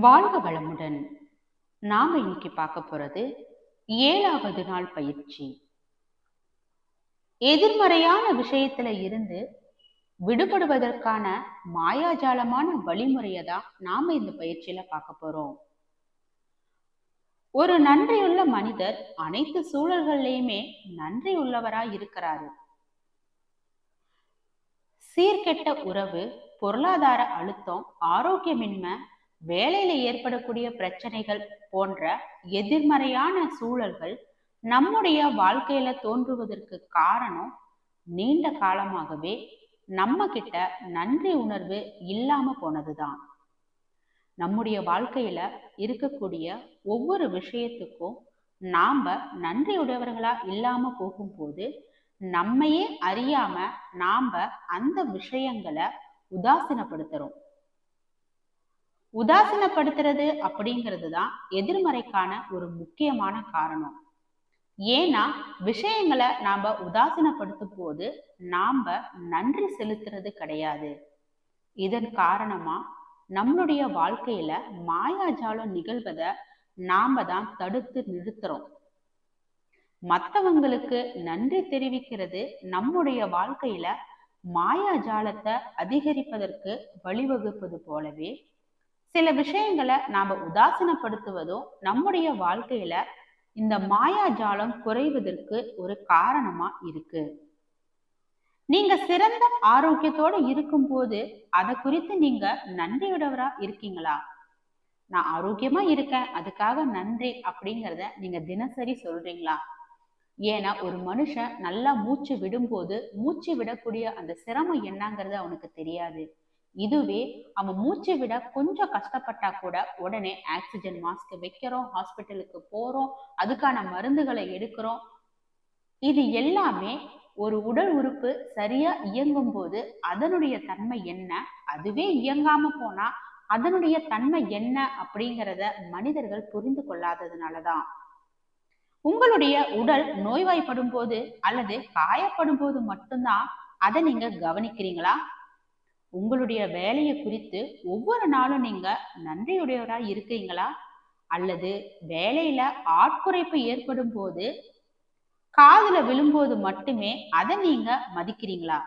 வாழ்க வளமுடன். நாம இன்னைக்கு பார்க்க போறது ஏழாவது நாள் பயிற்சி. எதிர்மறையான விஷயத்துல இருந்து விடுபடுவதற்கான மாயாஜாலமான வழிமுறையை தான் நாம இந்த பயிற்சியில பார்க்க போறோம். ஒரு நன்றியுள்ள மனிதர் அனைத்து சூழல்கள்லயுமே நன்றி உள்ளவராய் இருக்கிறாரு. சீர்கெட்ட உறவு பொருளாதார அழுத்தம் ஆரோக்கியமின்மை வேலையில ஏற்படக்கூடிய பிரச்சனைகள் போன்ற எதிர்மறையான சூழல்கள் நம்முடைய வாழ்க்கையில தோன்றுவதற்கு காரணம் நீண்ட காலமாகவே நம்ம கிட்ட நன்றி உணர்வு இல்லாம போனதுதான். நம்முடைய வாழ்க்கையில இருக்கக்கூடிய ஒவ்வொரு விஷயத்துக்கும் நாம நன்றியுடையவர்களா இல்லாம போகும்போது நம்மையே அறியாம நாம அந்த விஷயங்களை உதாசீனப்படுத்துறோம். உதாசீனப்படுத்துறது அப்படிங்கிறது தான் எதிர்மறைக்கான ஒரு முக்கியமான காரணம். ஏன்னா விஷயங்களை நாம உதாசீனப்படுத்தும் போது நாம நன்றி செலுத்துறது கிடையாது. இதன் காரணமா நம்மளுடைய வாழ்க்கையில மாயாஜாலம் நிகழ்வதை நாம தான் தடுத்து நிறுத்துறோம். மற்றவங்களுக்கு நன்றி தெரிவிக்கிறது நம்முடைய வாழ்க்கையில மாயாஜாலத்தை அதிகரிப்பதற்கு வழிவகுப்பது போலவே சில விஷயங்களை நாம உதாசீனப்படுத்துவதும் நம்முடைய வாழ்க்கையில இந்த மாயாஜாலம் குறைவதற்கு ஒரு காரணமா இருக்கு. நீங்க சிறந்த ஆரோக்கியத்தோட இருக்கும்போது அதை குறித்து நீங்க நன்றியுடவரா இருக்கீங்களா? நான் ஆரோக்கியமா இருக்கேன் அதுக்காக நன்றி அப்படிங்கிறத நீங்க தினசரி சொல்றீங்களா? ஏன்னா ஒரு மனுஷன் நல்லா மூச்சு விடும்போது மூச்சு விடக்கூடிய அந்த சிரமம் என்னங்கிறது அவனுக்கு தெரியாது. இதுவே அவன் மூச்சு விட கொஞ்சம் கஷ்டப்பட்டா கூட உடனே ஆக்சிஜன் மாஸ்க் வைக்கிறோம் ஹாஸ்பிட்டலுக்கு போறோம் அதுக்கான மருந்துகளை எடுக்கிறோம். இது எல்லாமே ஒரு உடல் உறுப்பு சரியா இயங்கும் போது அதனுடைய தன்மை என்ன? அதுவே இயங்காம போனா அதனுடைய தன்மை என்ன அப்படிங்கிறத மனிதர்கள் புரிந்து கொள்ளாததுனாலதான் உங்களுடைய உடல் நோய்வாய்ப்படும் போது அல்லது காயப்படும் போது மட்டும்தான் அதை நீங்க கவனிக்கிறீங்களா? உங்களுடைய வேலையை குறித்து ஒவ்வொரு நாளும் நீங்க நன்றியுடையவரா இருக்கீங்களா? அல்லது வேலையில ஆட்குறைப்பு ஏற்படும் போது காதுல விழும்போது மட்டுமே அதை நீங்க மதிக்கிறீங்களா?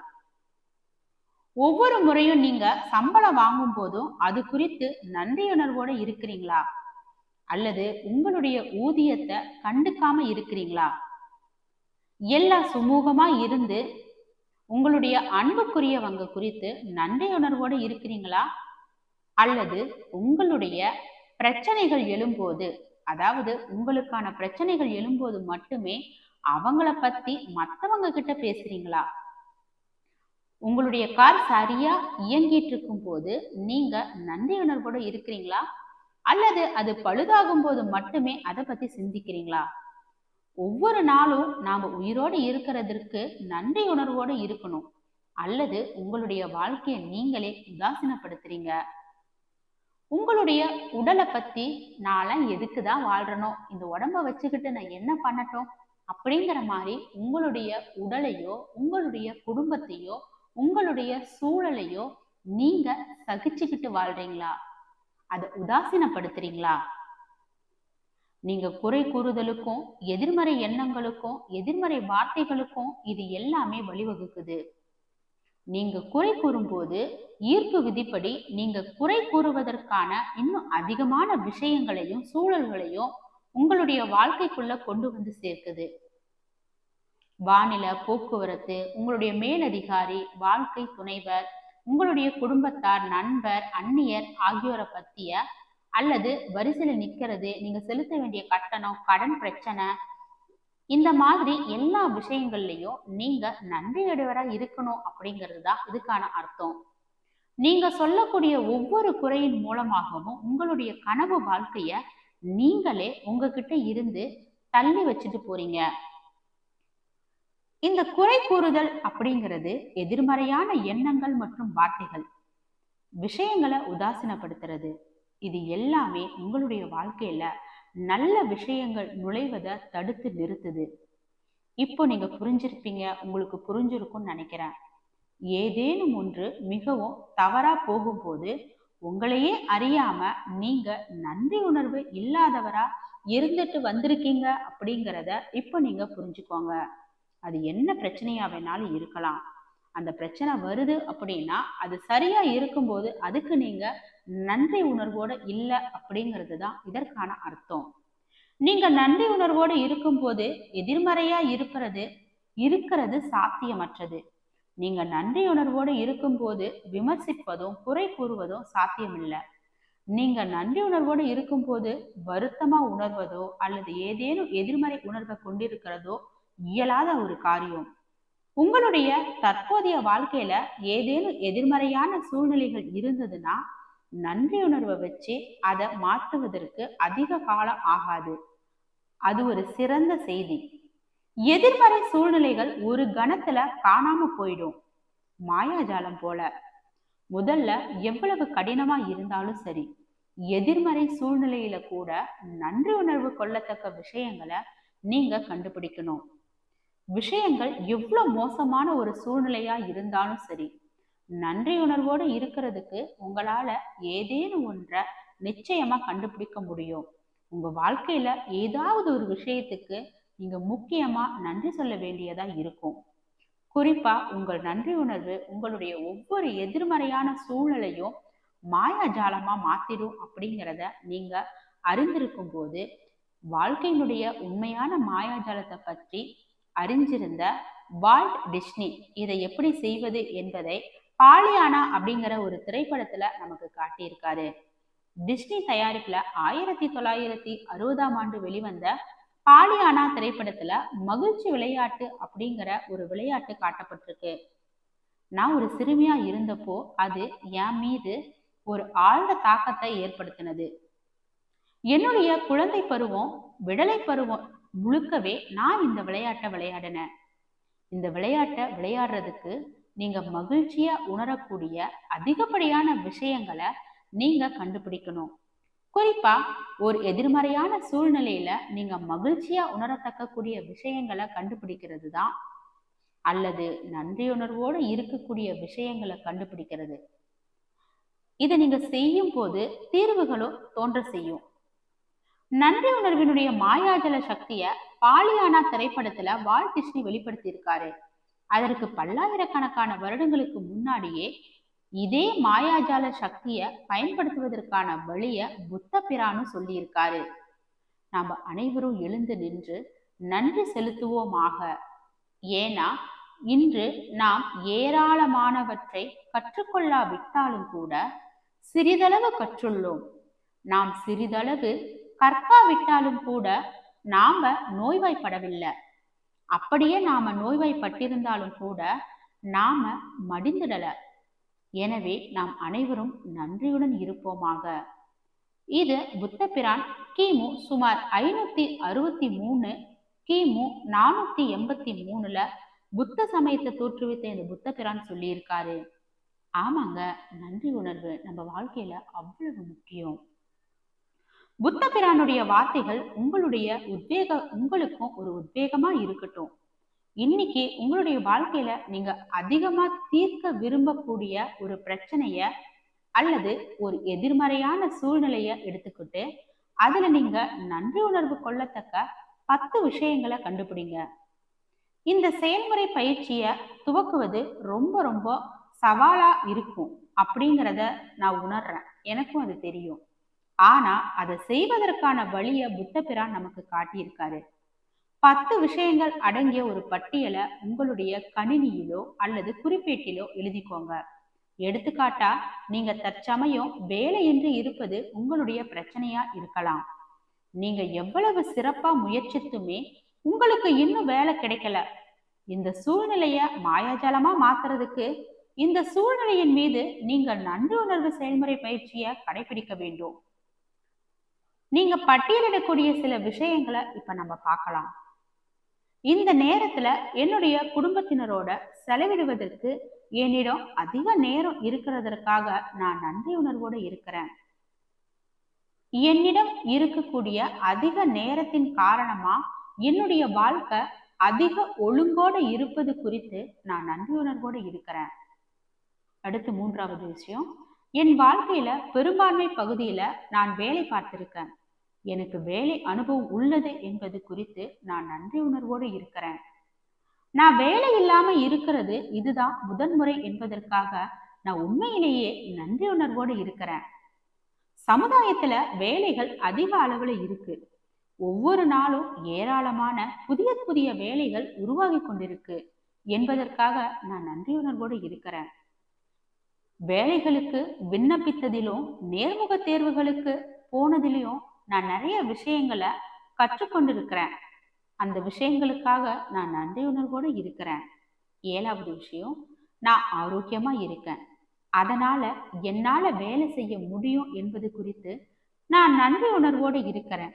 ஒவ்வொரு முறையும் நீங்க சம்பளம் வாங்கும் போதும் அது குறித்து நன்றியுணர்வோட இருக்கிறீங்களா? அல்லது உங்களுடைய ஊதியத்தை கண்டுக்காம இருக்கிறீங்களா? எல்லாம் சுமூகமா இருந்து உங்களுடைய அன்புக்குரியவங்க குறித்து நன்றி உணர்வோடு இருக்கிறீங்களா? அல்லது உங்களுடைய பிரச்சனைகள் எழும்போது அதாவது உங்களுக்கான பிரச்சனைகள் எழும்போது மட்டுமே அவங்கள பத்தி மற்றவங்க கிட்ட பேசுறீங்களா? உங்களுடைய கார் சரியா இயங்கிட்டு இருக்கும் போது நீங்க நன்றி உணர்வோடு இருக்கிறீங்களா? அல்லது அது பழுதாகும் போது மட்டுமே அதை பத்தி சிந்திக்கிறீங்களா? ஒவ்வொரு நாளும் நாம உயிரோடு இருக்கிறதற்கு நன்றி உணர்வோடு இருக்கணும். அல்லது உங்களுடைய வாழ்க்கையை நீங்களே உதாசீனப்படுத்துறீங்க. உங்களுடைய உடலை பத்தி நான்லாம் எதுக்குதான் வாழ்றணும் இந்த உடம்ப வச்சுக்கிட்டு நான் என்ன பண்ணட்டும் அப்படிங்கிற மாதிரி உங்களுடைய உடலையோ உங்களுடைய குடும்பத்தையோ உங்களுடைய சூழலையோ நீங்க சகிச்சுக்கிட்டு வாழ்றீங்களா? அதை உதாசீனப்படுத்துறீங்களா? நீங்க குறை கூறுதலுக்கும் எதிர்மறை எண்ணங்களுக்கும் எதிர்மறை வார்த்தைகளுக்கும் இது எல்லாமே வழிவகுக்குது. நீங்க குறை கூறும்போது ஈர்ப்பு விதிப்படி நீங்க குறை கூறுவதற்கான இன்னும் அதிகமான விஷயங்களையும் சூழல்களையும் உங்களுடைய வாழ்க்கைக்குள்ள கொண்டு வந்து சேர்க்குது. வானிலை போக்குவரத்து உங்களுடைய மேலதிகாரி வாழ்க்கை துணைவர் உங்களுடைய குடும்பத்தார் நண்பர் அந்நியர் ஆகியோரை பத்திய அல்லது வரிசையில நிக்கிறது நீங்க செலுத்த வேண்டிய கட்டணம் கடன் பிரச்சனை இந்த மாதிரி எல்லா விஷயங்கள்லயும் நீங்க நன்றியுடையவரா இருக்கணும் அப்படிங்கிறது தான் இதுக்கான அர்த்தம். நீங்க சொல்லக்கூடிய ஒவ்வொரு குறையின் மூலமாகவும் உங்களுடைய கனவு வாழ்க்கைய நீங்களே உங்ககிட்ட இருந்து தள்ளி வச்சுட்டு போறீங்க. இந்த குறை கூறுதல் அப்படிங்கிறது எதிர்மறையான எண்ணங்கள் மற்றும் வார்த்தைகள் விஷயங்களை உதாசீனப்படுத்துறது. இது எல்லாமே உங்களுடைய வாழ்க்கையில நல்ல விஷயங்கள் நுழைவதை தடுத்து நிறுத்துது. இப்போ நீங்க புரிஞ்சிருப்பீங்க உங்களுக்கு புரிஞ்சிருக்கும்னு நினைக்கிறேன். ஏதேனும் ஒன்று மிகவும் தவறா போகும்போது உங்களையே அறியாம நீங்க நன்றி உணர்வு இல்லாதவரா இருந்துட்டு வந்திருக்கீங்க அப்படிங்கிறத இப்போ நீங்க புரிஞ்சுக்கோங்க. அது என்ன பிரச்சனையா வேணாலும் இருக்கலாம். அந்த பிரச்சனை வருது அப்படின்னா அது சரியா இருக்கும்போது அதுக்கு நீங்க நன்றி உணர்வோட இல்லை அப்படிங்கிறது தான் இதற்கான அர்த்தம். நீங்க நன்றி உணர்வோடு இருக்கும்போது எதிர்மறையா இருக்கிறது இருக்கிறது சாத்தியமற்றது. நீங்க நன்றி உணர்வோடு இருக்கும்போது விமர்சிப்பதும் குறை கூறுவதும் சாத்தியமில்லை. நீங்க நன்றி உணர்வோடு இருக்கும்போது வருத்தமா உணர்வதோ அல்லது ஏதேனும் எதிர்மறை உணர்வை கொண்டிருக்கிறதோ இயலாத ஒரு காரியம். உங்களுடைய தற்போதைய வாழ்க்கையில ஏதேனும் எதிர்மறையான சூழ்நிலைகள் இருந்ததுன்னா நன்றி உணர்வை வச்சு அதை மாற்றுவதற்கு அதிக காலம் ஆகாது. அது ஒரு சிறந்த செய்தி. எதிர்மறை சூழ்நிலைகள் ஒரு கணத்துல காணாம போயிடும். மாயாஜாலம் போல. முதல்ல எவ்வளவு கடினமா இருந்தாலும் சரி எதிர்மறை சூழ்நிலையில கூட நன்றி உணர்வு கொள்ளத்தக்க விஷயங்களை நீங்க கண்டுபிடிக்கணும். விஷயங்கள் எவ்வளவு மோசமான ஒரு சூழ்நிலையா இருந்தாலும் சரி நன்றி உணர்வோடு இருக்கிறதுக்கு உங்களால ஏதேனும் ஒன்றை நிச்சயமா கண்டுபிடிக்க முடியும். உங்க வாழ்க்கையில ஏதாவது ஒரு விஷயத்துக்கு நீங்க முக்கியமா நன்றி சொல்ல வேண்டியதா இருக்கும். குறிப்பா உங்கள் நன்றி உணர்வு உங்களுடைய ஒவ்வொரு எதிர்மறையான சூழ்நிலையும் மாயாஜாலமா மாத்திடும் அப்படிங்கிறத நீங்க அறிந்திருக்கும் போது வாழ்க்கையினுடைய உண்மையான மாயாஜாலத்தை பற்றி அறிஞ்சிருந்த வால்ட் டிஸ்னி இதை எப்படி செய்வது என்பதை பாலியானா அப்படிங்கிற ஒரு திரைப்படத்துல நமக்கு காட்டியிருக்காரு. டிஸ்னி தயாரிப்புல ஆயிரத்தி தொள்ளாயிரத்தி அறுபதாம் ஆண்டு வெளிவந்த பாலியானா திரைப்படத்துல மகிழ்ச்சி விளையாட்டு அப்படிங்கிற ஒரு விளையாட்டு காட்டப்பட்டிருக்கு. நான் ஒரு சிறுமியா இருந்தப்போ அது என் மீது ஒரு ஆழ்ந்த தாக்கத்தை ஏற்படுத்தினது. என்னுடைய குழந்தை பருவம் விடலை பருவம் முழுக்கவே நான் இந்த விளையாட்டை விளையாடினேன். இந்த விளையாட்டை விளையாடுறதுக்கு நீங்க மகிழ்ச்சியா உணரக்கூடிய அதிகப்படியான விஷயங்களை நீங்க கண்டுபிடிக்கணும். குறிப்பா ஒரு எதிர்மறையான சூழ்நிலையில நீங்க மகிழ்ச்சியா உணரத்தக்கக்கூடிய விஷயங்களை கண்டுபிடிக்கிறது தான் அல்லது நன்றியுணர்வோடு இருக்கக்கூடிய விஷயங்களை கண்டுபிடிக்கிறது. இதை நீங்க செய்யும் போது தீர்வுகளும் தோன்ற செய்யும். நன்றி உணர்வினுடைய மாயாஜல சக்திய பாலியானா திரைப்படத்துல வால் வெளிப்படுத்தியிருக்காரு. வெளிப்படுத்தி இருக்காரு அதற்கு பல்லாயிரக்கணக்கான வருடங்களுக்கு முன்னாடியே இதே மாயாஜால சக்திய பயன்படுத்துவதற்கான வழிய புத்த பிரானு சொல்லியிருக்காரு. நாம அனைவரும் எழுந்து நின்று நன்றி செலுத்துவோமாக. ஏன்னா இன்று நாம் ஏராளமானவற்றை கற்றுக்கொள்ளாவிட்டாலும் கூட சிறிதளவு கற்றுள்ளோம். நாம் சிறிதளவு கற்காவிட்டாலும் கூட நாம நோய்வாய்ப்படவில்லை. அப்படியே நாம நோய்வாய்ப்பட்டிருந்தாலும் கூட நாம மடிந்துடல. எனவே நாம் அனைவரும் நன்றியுடன் இருப்போமாக. இது புத்த பிரான் கிமு சுமார் ஐநூத்தி அறுபத்தி மூணு கிமு நானூத்தி எண்பத்தி மூணுல புத்த சமயத்தை தோற்றுவித்த இந்த புத்த பிரான் சொல்லியிருக்காரு. ஆமாங்க நன்றி உணர்வு. நம்ம வாழ்க்கையில அவ்வளவு முக்கியம். புத்த பிரானுடைய வார்த்தைகள் உங்களுடைய உத்வேக உங்களுக்கும் ஒரு உத்வேகமா இருக்கட்டும். இன்னைக்கு உங்களுடைய வாழ்க்கையில நீங்க அதிகமா தீர்க்க விரும்பக்கூடிய ஒரு பிரச்சனைய அல்லது ஒரு எதிர்மறையான சூழ்நிலைய எடுத்துக்கிட்டு அதுல நீங்க நன்றி உணர்வு கொள்ளத்தக்க பத்து விஷயங்களை கண்டுபிடிங்க. இந்த செயல்முறை பயிற்சியை துவக்குவது ரொம்ப ரொம்ப சவாலா இருக்கும். அப்படிங்கிறத நான் உணர்றேன். எனக்கும் அது தெரியும். ஆனா அதை செய்வதற்கான வழிய புத்தபிரான் நமக்கு காட்டியிருக்காரு. பத்து விஷயங்கள் அடங்கிய ஒரு பட்டியலை உங்களுடைய கணினியிலோ அல்லது குறிப்பேட்டிலோ எழுதிக்கோங்க. எடுத்துக்காட்டா நீங்க தற்சமயம் வேலையின்றி இருப்பது உங்களுடைய பிரச்சனையா இருக்கலாம். நீங்க எவ்வளவு சிறப்பா முயற்சித்துமே உங்களுக்கு இன்னும் வேலை கிடைக்கல. இந்த சூழ்நிலைய மாயாஜாலமா மாத்துறதுக்கு இந்த சூழ்நிலையின் மீது நீங்கள் நன்றி உணர்வு செயல்முறை பயிற்சியை கடைபிடிக்க வேண்டும். நீங்க பட்டியலிடக்கூடிய சில விஷயங்களை இப்ப நம்ம பார்க்கலாம். இந்த நேரத்துல என்னுடைய குடும்பத்தினரோட செலவிடுவதற்கு என்னிடம் அதிக நேரம் இருக்கிறதற்காக நான் நன்றி உணர்வோடு இருக்கிறேன். என்னிடம் இருக்கக்கூடிய அதிக நேரத்தின் காரணமா என்னுடைய வாழ்க்கை அதிக ஒழுங்கோட இருப்பது குறித்து நான் நன்றி உணர்வோடு இருக்கிறேன். அடுத்து மூன்றாவது விஷயம். என் வாழ்க்கையில பெரும்பான்மை பகுதியில நான் வேலை பார்த்திருக்கேன். எனக்கு வேலை அனுபவம் உள்ளது என்பது குறித்து நான் நன்றி உணர்வோடு இருக்கிறேன். நான் வேலை இல்லாம இருக்கிறது இதுதான் முதன்முறை என்பதற்காக நான் உண்மையிலேயே நன்றி உணர்வோடு இருக்கிறேன். சமுதாயத்துல வேலைகள் அதிக அளவுல இருக்கு. ஒவ்வொரு நாளும் ஏராளமான புதிய புதிய வேலைகள் உருவாகி கொண்டிருக்கு என்பதற்காக நான் நன்றி உணர்வோடு இருக்கிறேன். வேலைகளுக்கு விண்ணப்பித்ததிலும் நேர்முக தேர்வுகளுக்கு போனதிலையும் நான் நிறைய விஷயங்களை கற்றுக்கொண்டிருக்கிறேன். அந்த விஷயங்களுக்காக நான் நன்றி உணர்வோடு இருக்கிறேன். ஏழாவது விஷயம் நான் ஆரோக்கியமா இருக்கேன். அதனால என்னால வேலை செய்ய முடியும் என்பது குறித்து நான் நன்றி உணர்வோடு இருக்கிறேன்.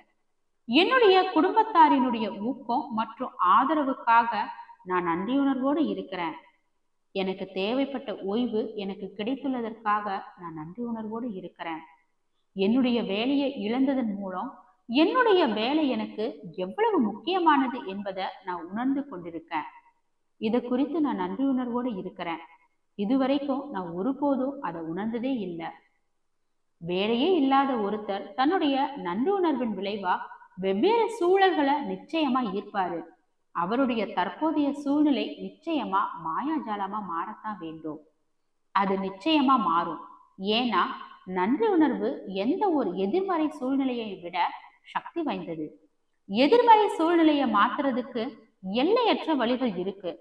என்னுடைய குடும்பத்தாரினுடைய ஊக்கம் மற்றும் ஆதரவுக்காக நான் நன்றியுணர்வோடு இருக்கிறேன். எனக்கு தேவைப்பட்ட ஓய்வு எனக்கு கிடைத்துள்ளதற்காக நான் நன்றி உணர்வோடு இருக்கிறேன். என்னுடைய வேலையை இழந்ததன் மூலம் என்னுடைய வேலை எனக்கு எவ்வளவு முக்கியமானது என்பதை நான் உணர்ந்து கொண்டிருக்கேன். இதை குறித்து நான் நன்றி உணர்வோடு இருக்கிறேன். இதுவரைக்கும் நான் ஒருபோதும் அதை உணர்ந்ததே இல்லை. வேலையே இல்லாத ஒருத்தர் தன்னுடைய நன்றி உணர்வின் விளைவா வெவ்வேறு சூழல்களை நிச்சயமா ஈர்ப்பாரு. அவருடைய தற்போதைய சூழ்நிலை நிச்சயமா மாயாஜாலமா மாறத்தான் வேண்டும். அது நிச்சயமா மாறும். ஏன்னா நன்றி உணர்வு எந்த ஒரு எதிர்மறை சூழ்நிலையை விட சக்தி வாய்ந்தது. எதிர்மறை சூழ்நிலையை மாத்துறதுக்கு எல்லையற்ற வழிகள் இருக்கு.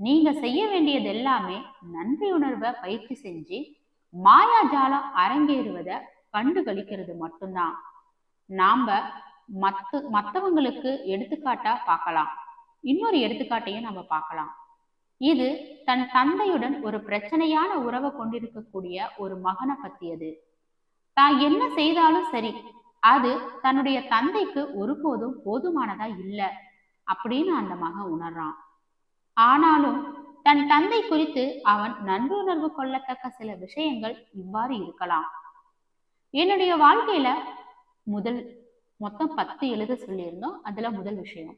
நீங்க செய்ய வேண்டியது எல்லாமே நன்றி உணர்வை பயிற்சி செஞ்சு மாயாஜாலம் அரங்கேறுவதை கண்டுகளிக்கிறது மட்டும்தான். நாம மத்த மற்றவங்களுக்கு எடுத்துக்காட்டா பார்க்கலாம். இன்னொரு எடுத்துக்காட்டையும் நம்ம பார்க்கலாம். இது தன் தந்தையுடன் ஒரு பிரச்சனையான உறவை கொண்டிருக்கக்கூடிய ஒரு மகனை பத்தியது. தான் என்ன செய்தாலும் சரி. அது தன்னுடைய தந்தைக்கு ஒருபோதும் போதுமானதா இல்ல அப்படின்னு அந்த மகன் உணர்றான். ஆனாலும் தன் தந்தை குறித்து அவன் நன்றுணர்வு கொள்ளத்தக்க சில விஷயங்கள் இவ்வாறு இருக்கலாம். என்னுடைய வாழ்க்கையில முதல் மொத்தம் பத்து எழுத சொல்லியிருந்தோம். அதுல முதல் விஷயம்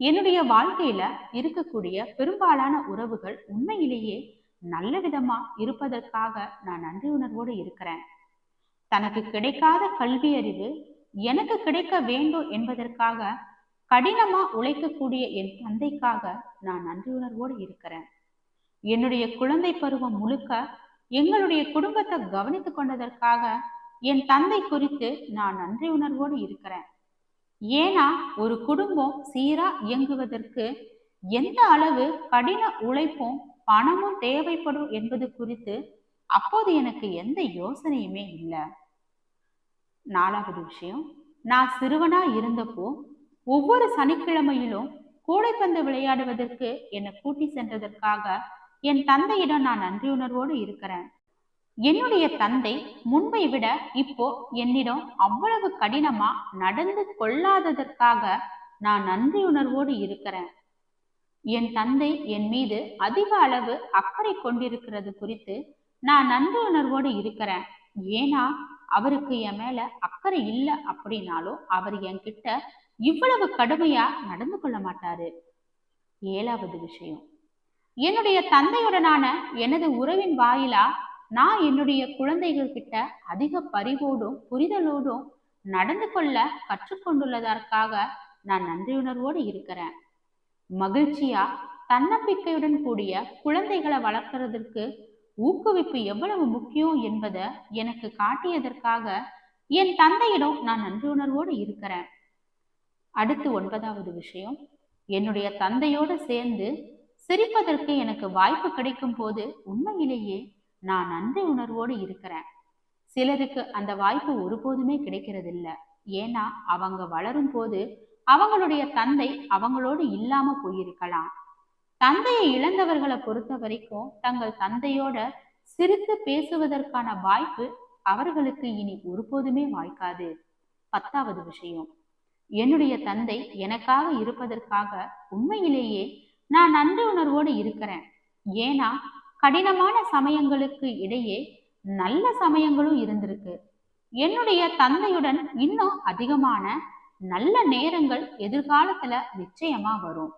என்னுடைய வாழ்க்கையில இருக்கக்கூடிய பெரும்பாலான உறவுகள் உண்மையிலேயே நல்ல விதமா இருப்பதற்காக நான் நன்றி உணர்வோடு இருக்கிறேன். தனக்கு கிடைக்காத கல்வி அறிவு எனக்கு கிடைக்க வேண்டும் என்பதற்காக கடினமா உழைக்கக்கூடிய என் தந்தைக்காக நான் நன்றியுணர்வோடு இருக்கிறேன். என்னுடைய குழந்தை பருவம் முழுக்க எங்களுடைய குடும்பத்தை கவனித்துக் கொண்டதற்காக என் தந்தை குறித்து நான் நன்றி உணர்வோடு இருக்கிறேன். ஏன்னா ஒரு குடும்பம் சீரா இயங்குவதற்கு எந்த அளவு கடின உழைப்பும் பணமும் தேவைப்படும் என்பது குறித்து அப்போது எனக்கு எந்த யோசனையுமே இல்லை. நாலாவது விஷயம் நான் சிறுவனா இருந்தப்போ ஒவ்வொரு சனிக்கிழமையிலும் கூடைப்பந்து விளையாடுவதற்கு என்னை கூட்டி சென்றதற்காக என் தந்தையிடம் நான் நன்றியுணர்வோடு இருக்கிறேன். என்னுடைய தந்தை முன்பை விட இப்போ என்னிடம் அவ்வளவு கடினமா நடந்து கொள்ளாததற்காக நான் நன்றியுணர்வோடு இருக்கிறேன். என் தந்தை என் மீது அதிக அளவு அக்கறை கொண்டிருக்கிறது குறித்து நான் நன்றி உணர்வோடு இருக்கிறேன். ஏன்னா அவருக்கு என் மேல அக்கறை இல்லை அப்படின்னாலும் அவர் என்கிட்ட இவ்வளவு கடுமையா நடந்து கொள்ள மாட்டாரு. ஏழாவது விஷயம். என்னுடைய தந்தையுடனான எனது உறவின் வாயிலா நான் என்னுடைய குழந்தைகள் கிட்ட அதிக பரிவோடும் புரிதலோடும் நடந்து கொள்ள கற்றுக்கொண்டுள்ளதற்காக நான் நன்றியுணர்வோடு இருக்கிறேன். மகிழ்ச்சியா தன்னம்பிக்கையுடன் கூடிய குழந்தைகளை வளர்க்கறதற்கு ஊக்குவிப்பு எவ்வளவு முக்கியம் என்பதை எனக்கு காட்டியதற்காக என் தந்தையிடம் நான் நன்றியுணர்வோடு இருக்கிறேன். அடுத்து ஒன்பதாவது விஷயம். என்னுடைய தந்தையோடு சேர்ந்து சிரிப்பதற்கு எனக்கு வாய்ப்பு கிடைக்கும் போது உண்மையிலேயே நான் நன்றி உணர்வோடு இருக்கிறேன். சிலருக்கு அந்த வாய்ப்பு ஒருபோதுமே கிடைக்கிறதில்ல. ஏன்னா அவங்க வளரும் போது அவங்களுடைய தந்தை அவங்களோடு இல்லாம போயிருக்கலாம். தந்தையை இழந்தவர்களை பொறுத்த வரைக்கும் தங்கள் தந்தையோட சிரித்து பேசுவதற்கான வாய்ப்பு அவர்களுக்கு இனி ஒருபோதுமே வாய்க்காது. பத்தாவது விஷயம். என்னுடைய தந்தை எனக்காக இருப்பதற்காக உண்மையிலேயே நான் நன்றி உணர்வோடு இருக்கிறேன். ஏன்னா கடினமான சமயங்களுக்கு இடையே நல்ல சமயங்களும் இருந்திருக்கு. என்னுடைய தந்தையுடன் இன்னும் அதிகமான நல்ல நேரங்கள் எதிர்காலத்துல நிச்சயமா வரும்.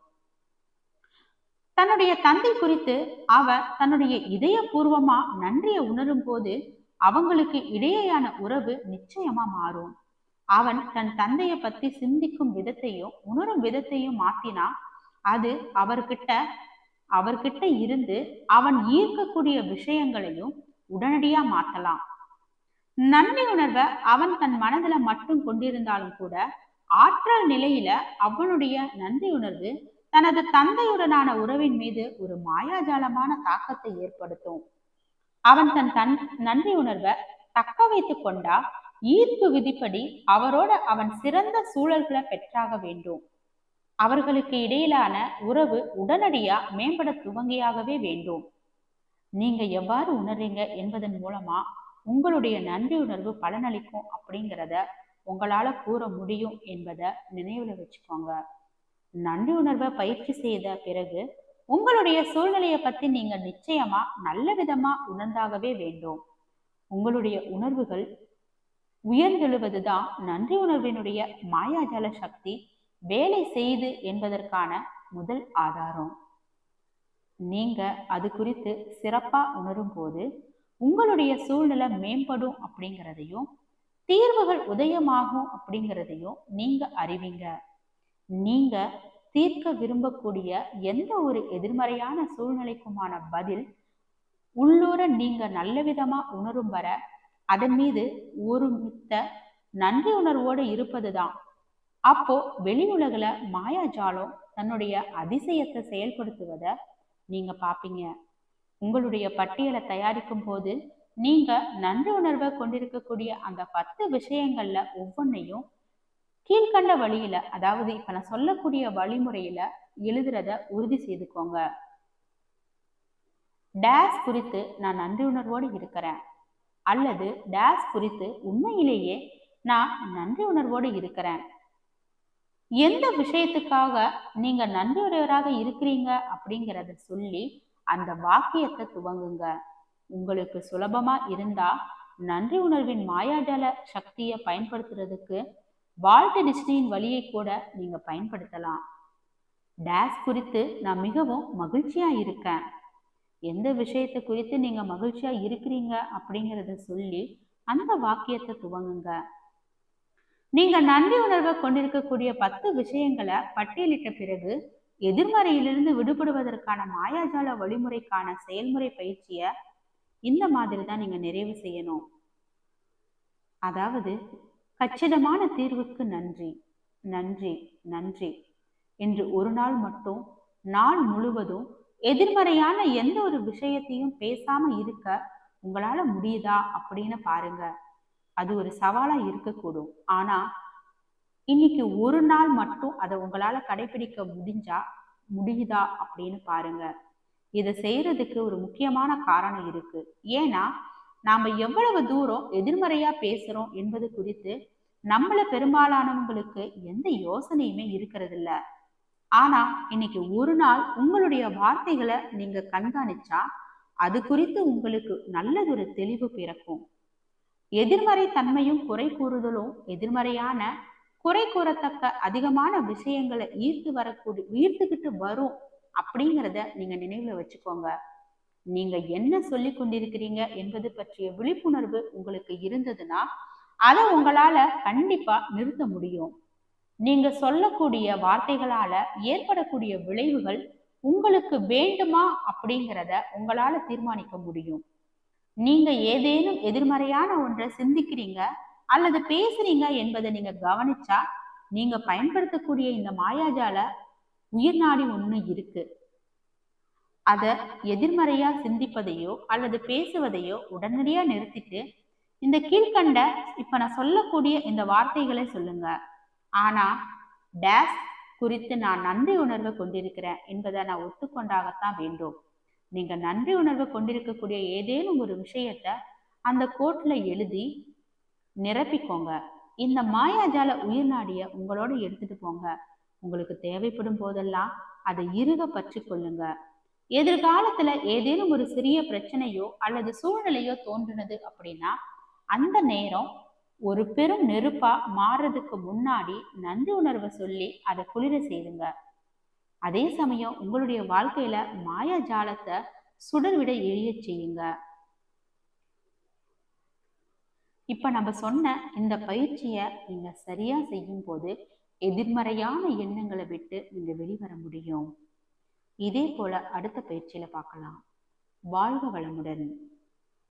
தன்னுடைய தந்தை குறித்து அவர் தன்னுடைய இதயபூர்வமா நன்றிய உணரும் போது அவங்களுக்கு இடையேயான உறவு நிச்சயமா மாறும். அவன் தன் தந்தைய பத்தி சிந்திக்கும் விதத்தையும் உணரும் விதத்தையும் மாத்தினா அது அவர்கிட்ட அவர்கிட்ட இருந்து அவன் ஈர்க்கக்கூடிய விஷயங்களையும் உடனடியா மாத்தலாம். நன்றி உணர்வை அவன் தன் மனதுல மட்டும் கொண்டிருந்தாலும் கூட ஆற்றல் நிலையில அவனுடைய நன்றி உணர்வு தனது தந்தையுடனான உறவின் மீது ஒரு மாயாஜாலமான தாக்கத்தை ஏற்படுத்தும். அவன் தன் தன் நன்றி உணர்வை தக்க வைத்து கொண்டா ஈர்ப்பு விதிப்படி அவரோட அவன் சிறந்த சூழல்களை பெற்றாக வேண்டும். அவர்களுக்கு இடையிலான உறவு உடனடியா மேம்பட துவங்கியாகவே வேண்டும். நீங்க எவ்வாறு உணர்றீங்க என்பதன் மூலமா உங்களுடைய நன்றி உணர்வு பலனளிக்கும் அப்படிங்கிறத உங்களால கூற முடியும் என்பதை நினைவுல வச்சுக்கோங்க. நன்றி உணர்வை பயிற்சி செய்த பிறகு உங்களுடைய சூழ்நிலையை பத்தி நீங்க நிச்சயமா நல்ல விதமா உணர்ந்தாகவே வேண்டும். உங்களுடைய உணர்வுகள் உயர்ந்தெழுவதுதான் நன்றி உணர்வினுடைய மாயாஜால சக்தி வேலை செய்து என்பதற்கான முதல் ஆதாரம். நீங்க அது குறித்து சிறப்பா உணரும் போது உங்களுடைய சூழ்நிலை மேம்படும் அப்படிங்கிறதையும் தீர்வுகள் உதயமாகும் அப்படிங்கிறதையும் நீங்க அறிவீங்க. நீங்க தீர்க்க விரும்பக்கூடிய எந்த ஒரு எதிர்மறையான சூழ்நிலைக்குமான பதில் உள்ளூர நீங்க நல்ல விதமா உணரும் வர அதன் மீது ஒரு மித்த நன்றி உணர்வோடு இருப்பதுதான். அப்போ வெளி உலகில மாயாஜாலம் தன்னுடைய அதிசயத்தை செயல்படுத்துவத நீங்க பாப்பீங்க. உங்களுடைய பட்டியலை தயாரிக்கும் போது நீங்க நன்றி உணர்வை கொண்டிருக்கக்கூடிய அந்த பத்து விஷயங்கள்ல ஒவ்வொன்றையும் கீழ்கண்ட வழியில அதாவது இப்ப நான் சொல்லக்கூடிய வழிமுறையில எழுதுறத உறுதி செய்துக்கோங்க. டேஸ் குறித்து நான் நன்றி உணர்வோடு இருக்கிறேன். அல்லது டேஸ் குறித்து உண்மையிலேயே நான் நன்றி உணர்வோடு இருக்கிறேன். எந்த விஷயத்துக்காக நீங்க நன்றியுடையவராக இருக்கிறீங்க அப்படிங்கிறத சொல்லி அந்த வாக்கியத்தை துவங்குங்க. உங்களுக்கு சுலபமா இருந்தா நன்றி உணர்வின் மாயாஜால சக்தியை பயன்படுத்துறதுக்கு வால்ட் டிஸ்னியின் வழியை கூட நீங்க பயன்படுத்தலாம். டேஸ் குறித்து நான் மிகவும் மகிழ்ச்சியா இருக்கேன். எந்த விஷயத்தை குறித்து நீங்க மகிழ்ச்சியா இருக்கிறீங்க அப்படிங்கிறத சொல்லி அந்த வாக்கியத்தை துவங்குங்க. நீங்க நன்றி உணர்வை கொண்டிருக்கக்கூடிய பத்து விஷயங்களை பட்டியலிட்ட பிறகு எதிர்மறையிலிருந்து விடுபடுவதற்கான மாயாஜால வழிமுறைக்கான செயல்முறை பயிற்சிய இந்த மாதிரி தான் நீங்க நிறைவு செய்யணும். அதாவது கச்சிதமான தீர்வுக்கு நன்றி நன்றி நன்றி. என்று ஒரு நாள் மட்டும் நாள் முழுவதும் எதிர்மறையான எந்த ஒரு விஷயத்தையும் பேசாம இருக்க உங்களால முடியுதா அப்படின்னு பாருங்க. அது ஒரு சவாலா இருக்கக்கூடும். ஆனா இன்னைக்கு ஒரு நாள் மட்டும் அதை உங்களால கடைபிடிக்க முடிஞ்சா முடியுதா அப்படின்னு பாருங்க. இதை செய்யறதுக்கு ஒரு முக்கியமான காரணம் இருக்கு. ஏன்னா நாம எவ்வளவு தூரம் எதிர்மறையா பேசுறோம் என்பது குறித்து நம்மள பெரும்பாலானவங்களுக்கு எந்த யோசனையுமே இருக்கிறது இல்ல ஆனா இன்னைக்கு ஒரு நாள் உங்களுடைய வார்த்தைகளை நீங்க கண்காணிச்சா அது குறித்து உங்களுக்கு நல்லதொரு தெளிவு பிறக்கும். எதிர்மறை தன்மையும் குறை கூறுதலும் எதிர்மறையான குறை கூறத்தக்க அதிகமான விஷயங்களை ஈர்த்து வரக்கூடிய ஈர்த்துக்கிட்டு வரும் அப்படிங்கிறத நீங்க நினைவுல வச்சுக்கோங்க. நீங்க என்ன சொல்லி கொண்டிருக்கிறீங்க என்பது பற்றிய விழிப்புணர்வு உங்களுக்கு இருந்ததுன்னா அதை உங்களால கண்டிப்பா நிறுத்த முடியும். நீங்க சொல்லக்கூடிய வார்த்தைகளால ஏற்படக்கூடிய விளைவுகள் உங்களுக்கு வேண்டுமா அப்படிங்கிறத உங்களால தீர்மானிக்க முடியும். நீங்க ஏதேனும் எதிர்மறையான ஒன்றை சிந்திக்கிறீங்க அல்லது பேசுறீங்க என்பதை நீங்க கவனிச்சா நீங்க பயன்படுத்தக்கூடிய இந்த மாயாஜால உயிர்நாடி ஒண்ணு இருக்கு. அதை எதிர்மறையா சிந்திப்பதையோ அல்லது பேசுவதையோ உடனடியா நிறுத்திட்டு இந்த கீழ்கண்ட இப்ப நான் சொல்லக்கூடிய இந்த வார்த்தைகளை சொல்லுங்க. ஆனா டேஸ் குறித்து நான் நன்றி உணர்வை கொண்டிருக்கிறேன் என்பதை நான் ஒத்துக்கொண்டாகத்தான் வேண்டும். நீங்க நன்றி உணர்வை கொண்டிருக்கக்கூடிய ஏதேனும் ஒரு விஷயத்த அந்த கோட்ல எழுதி நிரப்பிக்கோங்க. இந்த மாயாஜால உயிர்நாடிய உங்களோட எடுத்துட்டு போங்க. உங்களுக்கு தேவைப்படும் போதெல்லாம் அதை இறுக பற்றி கொள்ளுங்க. எதிர்காலத்துல ஏதேனும் ஒரு சிறிய பிரச்சனையோ அல்லது சூழ்நிலையோ தோன்றுனது அப்படின்னா அந்த நேரம் ஒரு பெரும் நெருப்பா மாறுறதுக்கு முன்னாடி நன்றி உணர்வை சொல்லி அதை குளிர செய்துங்க. அதே சமயம் உங்களுடைய வாழ்க்கையில மாயாஜாலத்தை சுடர்விட எழியச் செய்யுங்க. இப்ப நம்ம சொன்ன இந்த பயிற்சியை நீங்க சரியா செய்யும் போது எதிர்மறையான எண்ணங்களை விட்டு நீங்க வெளிவர முடியும். இதே போல அடுத்த பயிற்சியில பார்க்கலாம். வாழ்க வளமுடன்.